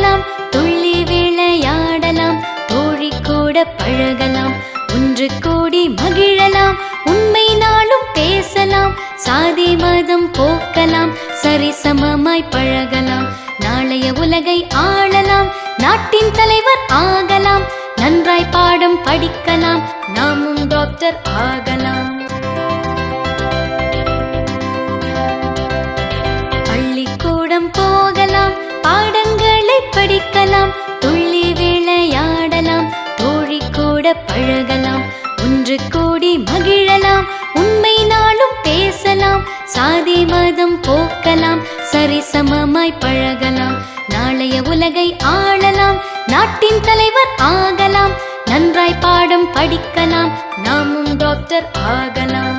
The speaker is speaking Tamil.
ஓடலாம் துள்ளி விளையாடலாம் தோழி கூட பழகலாம் ஒன்று கூடி மகிழலாம் உண்மை நாளும் பேசலாம் சாதி மதம் போக்கலாம் சரி சமமாய் பழகலாம் நாளைய உலகை ஆளலாம் நாட்டின் தலைவர் ஆகலாம் நன்றாய் பாடம் படிக்கலாம் நாமும் டாக்டர் ஆகலாம். படிக்கலாம் துள்ளி விளையாடலாம் தோழி கூட பழகலாம் ஒன்று கூடி மகிழலாம் உண்மை நாளும் பேசலாம் சாதி மதம் போக்கலாம் சரிசமமாய் பழகலாம் நாளைய உலகை ஆளலாம் நாட்டின் தலைவர் ஆகலாம் நன்றாய் பாடம் படிக்கலாம் நாமும் டாக்டர் ஆகலாம்.